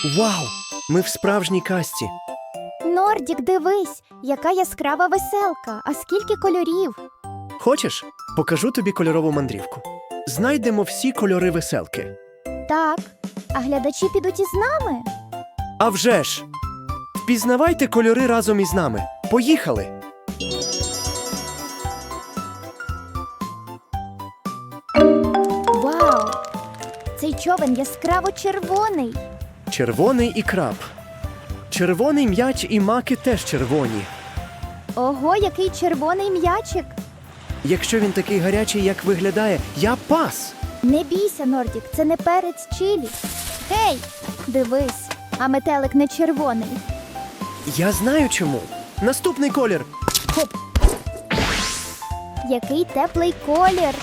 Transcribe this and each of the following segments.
Вау! Ми в справжній касті. Нордік, дивись, яка яскрава веселка, а скільки кольорів. Хочеш? Покажу тобі кольорову мандрівку. Знайдемо всі кольори веселки. Так, а глядачі підуть із нами. А вже ж! Впізнавайте кольори разом із нами. Поїхали! Вау! Цей човен яскраво червоний. Червоний і краб. Червоний м'яч і маки теж червоні. Ого, який червоний м'ячик. Якщо він такий гарячий, як виглядає, я пас. Не бійся, Нордік, це не перець чилі. Гей, дивись, а метелик не червоний. Я знаю чому. Наступний колір. Хоп! Який теплий колір.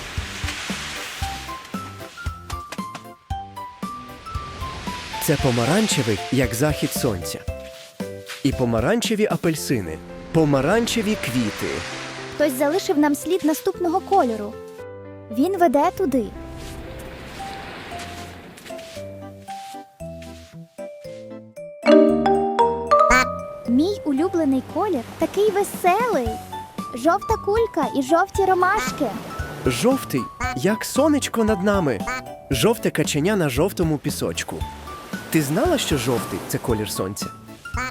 Це помаранчевий, як захід сонця. І помаранчеві апельсини, помаранчеві квіти. Хтось залишив нам слід наступного кольору. Він веде туди. Мій улюблений колір такий веселий. Жовта кулька і жовті ромашки. Жовтий, як сонечко над нами. Жовте каченя на жовтому пісочку. Ти знала, що жовтий це колір сонця?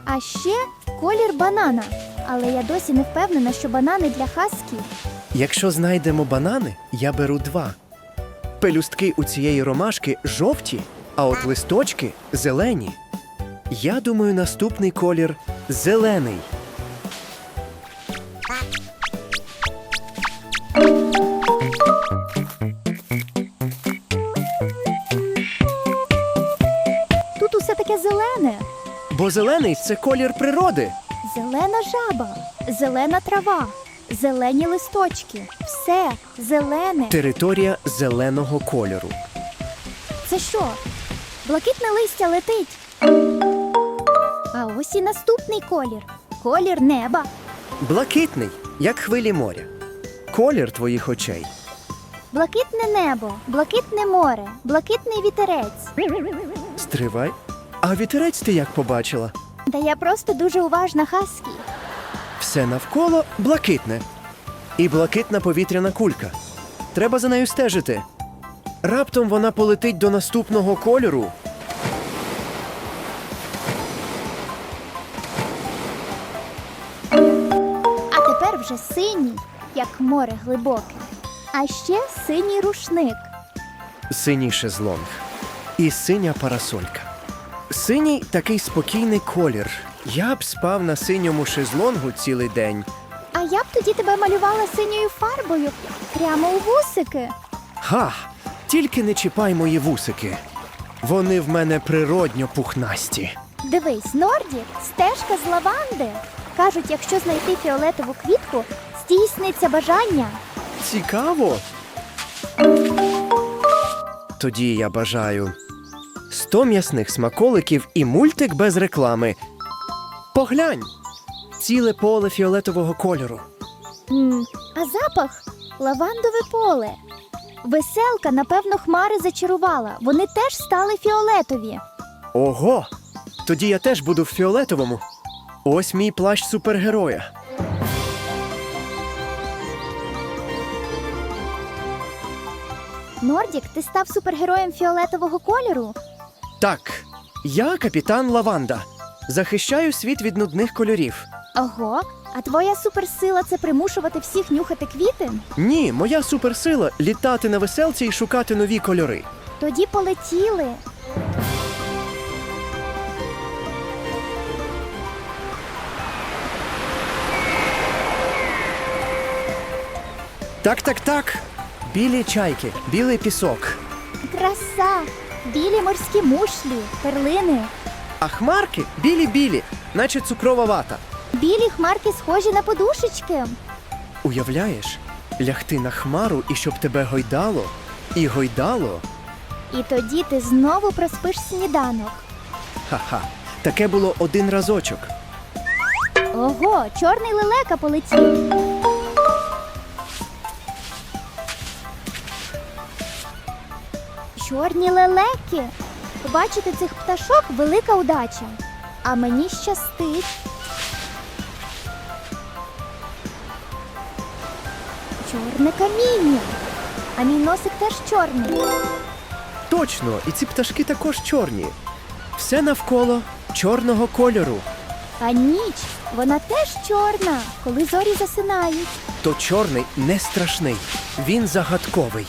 А ще колір банана. Але я досі не впевнена, що банани для хаски. Якщо знайдемо банани, я беру два. Пелюстки у цієї ромашки жовті, а от листочки зелені. Я думаю, наступний колір зелений. Таке зелене. Бо зелений це колір природи. Зелена жаба, зелена трава, зелені листочки. Все зелене. Територія зеленого кольору. Це що? Блакитне листя летить. А ось і наступний колір. Колір неба. Блакитний, як хвилі моря. Колір твоїх очей. Блакитне небо, блакитне море, блакитний вітерець. Стривай. А вітерець ти як побачила? Та я просто дуже уважна хаскі. Все навколо блакитне. І блакитна повітряна кулька. Треба за нею стежити. Раптом вона полетить до наступного кольору. А тепер вже синій, як море глибоке. А ще синій рушник. Синій шезлонг. І синя парасолька. Синій такий спокійний колір. Я б спав на синьому шезлонгу цілий день. А я б тоді тебе малювала синьою фарбою прямо у вусики. Ха! Тільки не чіпай мої вусики. Вони в мене природньо пухнасті. Дивись, Норді, стежка з лаванди. Кажуть, якщо знайти фіолетову квітку, здійсниться бажання. Цікаво. Тоді я бажаю 100 м'ясних смаколиків і мультик без реклами. Поглянь! Ціле поле фіолетового кольору. м а запах лавандове поле. Веселка, напевно, хмари зачарувала. Вони теж стали фіолетові. Ого! Тоді я теж буду в фіолетовому. Ось мій плащ супергероя. Нордік, ти став супергероєм фіолетового кольору? Так, я капітан Лаванда. Захищаю світ від нудних кольорів. Ого, а твоя суперсила це примушувати всіх нюхати квіти? Ні, моя суперсила літати на веселці і шукати нові кольори. Тоді полетіли. Так, так, так. Білі чайки, білий пісок. Краса! Білі морські мушлі, перлини. А хмарки білі-білі, наче цукрова вата. Білі хмарки схожі на подушечки. Уявляєш, лягти на хмару і щоб тебе гойдало, і гойдало. І тоді ти знову проспиш сніданок. Ха-ха. Таке було один разочок. Ого, чорний лелека полетів. Чорні лелеки. Побачити цих пташок велика удача. А мені щастить. Чорне каміння. А мій носик теж чорний. Точно, і ці пташки також чорні. Все навколо чорного кольору. А ніч, вона теж чорна, коли зорі засинають. То чорний не страшний. Він загадковий,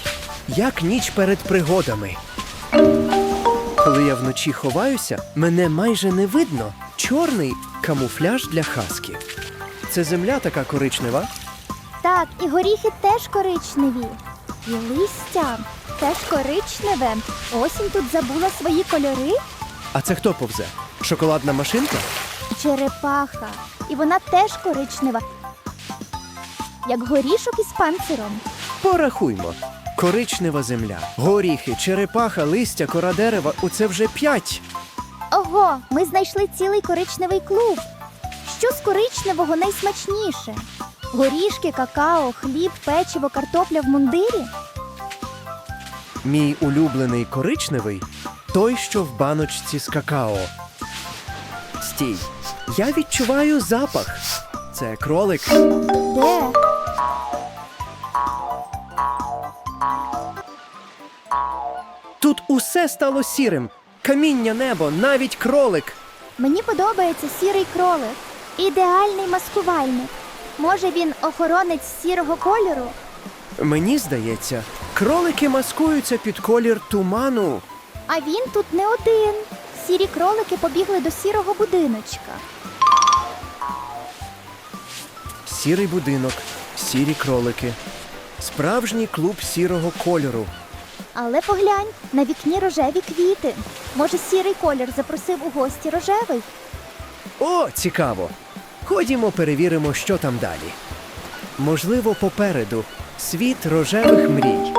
як ніч перед пригодами. Коли я вночі ховаюся, мене майже не видно. Чорний камуфляж для хаски. Це земля така коричнева. Так, і горіхи теж коричневі. І листя теж коричневе. Осінь тут забула свої кольори. А це хто повзе? Шоколадна машинка? Черепаха. І вона теж коричнева. Як горішок із панциром. Порахуймо. Коричнева земля, горіхи, черепаха, листя, кора дерева оце вже п'ять. Ого, ми знайшли цілий коричневий клуб. Що з коричневого найсмачніше? Горішки, какао, хліб, печиво, картопля в мундирі? Мій улюблений коричневий той, що в баночці з какао. Стій. Я відчуваю запах. Це кролик. Де? Тут усе стало сірим. Каміння, небо, навіть кролик. Мені подобається сірий кролик. Ідеальний маскувальник. Може він охоронець сірого кольору? Мені здається, кролики маскуються під колір туману. А він тут не один. Сірі кролики побігли до сірого будиночка. Сірий будинок, сірі кролики. Справжній клуб сірого кольору. Але поглянь, на вікні рожеві квіти. Може, сірий колір запросив у гості рожевий? О, цікаво. Ходімо перевіримо, що там далі. Можливо, попереду світ рожевих мрій.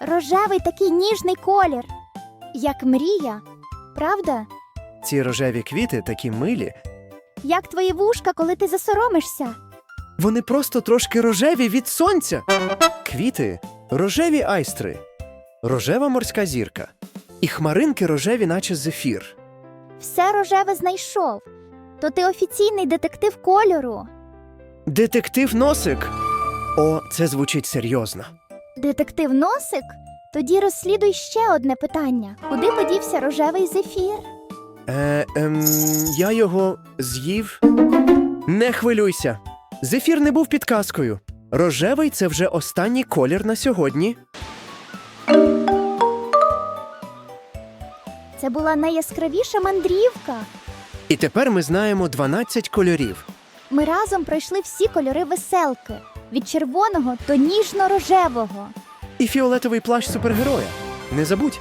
Рожевий такий ніжний колір. Як мрія. Правда? Ці рожеві квіти такі милі. Як твої вушка, коли ти засоромишся? Вони просто трошки рожеві від сонця. Квіти рожеві айстри, рожева морська зірка. І хмаринки рожеві, наче зефір. Все рожеве знайшов. То ти офіційний детектив кольору. Детектив носик. О, це звучить серйозно. Детектив носик? Тоді розслідуй ще одне питання: куди подівся рожевий зефір? Е, ем, я його з'їв. Не хвилюйся. Зефір не був підказкою. Рожевий це вже останній колір на сьогодні. Це була найяскравіша мандрівка. І тепер ми знаємо 12 кольорів. Ми разом пройшли всі кольори веселки від червоного до ніжно-рожевого. І фіолетовий плащ супергероя. Не забудь.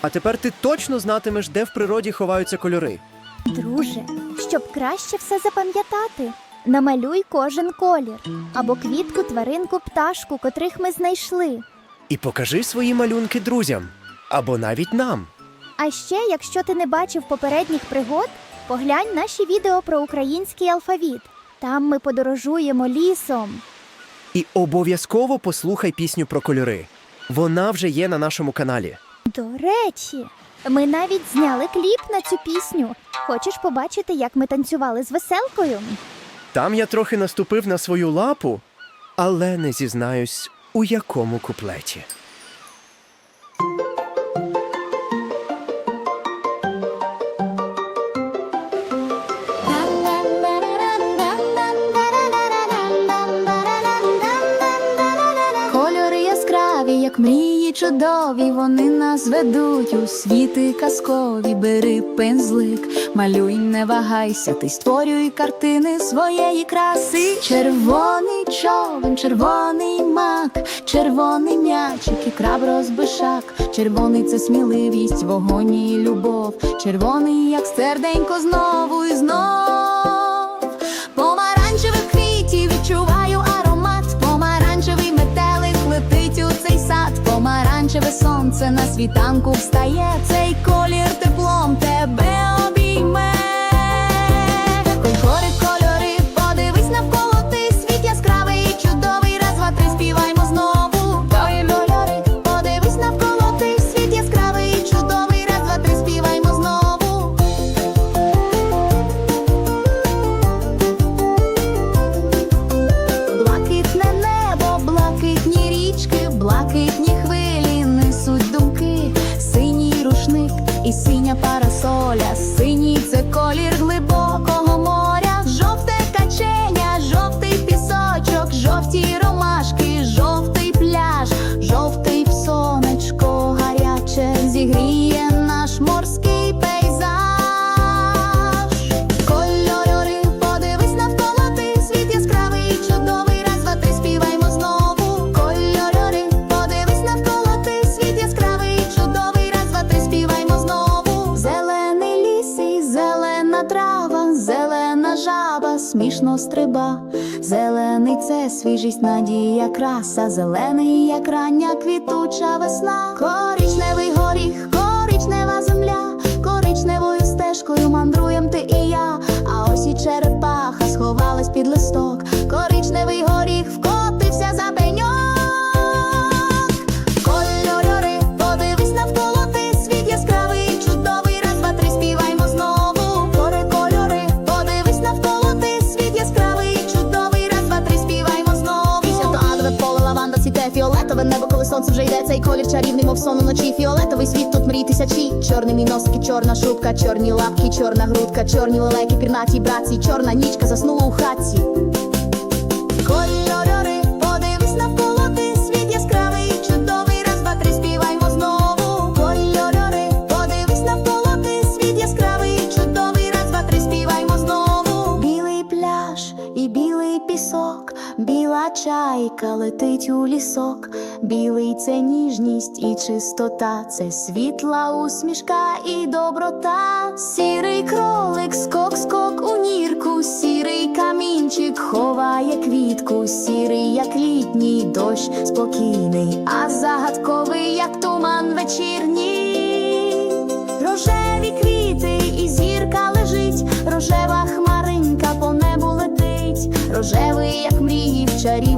А тепер ти точно знатимеш, де в природі ховаються кольори. Друже, щоб краще все запам'ятати, намалюй кожен колір або квітку, тваринку, пташку, котрих ми знайшли. І покажи свої малюнки друзям або навіть нам. А ще, якщо ти не бачив попередніх пригод, поглянь наші відео про український алфавіт. Там ми подорожуємо лісом. І обов'язково послухай пісню про кольори. Вона вже є на нашому каналі. До речі, ми навіть зняли кліп на цю пісню. Хочеш побачити, як ми танцювали з веселкою? Там я трохи наступив на свою лапу, але не зізнаюсь, у якому куплеті. Кольори яскраві, як мрії чудові, вони нас ведуть у світи казкові. Бери пензлик, малюй, не вагайся, ти створюй картини своєї краси. Червоний човен, червоний мак, червоний м'ячик і краб розбишак. Червоний це сміливість, вогонь і любов. Червоний, як серденько знову і знов. Помаранчеве сонце на світанку встає. Цей колір теплом тебе Свіжість, надія, краса, зелений, як рання квітуча весна. Коричневий фіолетове небо, коли сонце вже йде, цей колір чарівний, мов сон уночі. Фіолетовий світ тут мрій тисячі. Чорний мій носик, і чорна шубка, чорні лапки, чорна грудка, чорні лелеки, пірнаті братці, чорна нічка заснула у хатці. Кольори, подивись навколо ти, світ яскравий, чудовий, раз, два, три, співаймо знову. Кольори, подивись навколо ти, світ яскравий, чудовий, раз, два, три, співаймо знову. Білий пляж і білий пісок, біла чайка летить у лісок. Білий це ніжність і чистота, це світла усмішка і доброта. Сірий кролик, скок, скок у нірку, сірий камінчик ховає квітку, сірий, як літній дощ, спокійний, а загадковий, як туман вечірній. Рожеві квіти і зірка лежить, рожева хмаринка по небу летить, рожевий, як мрії в чарівному сні, ніжний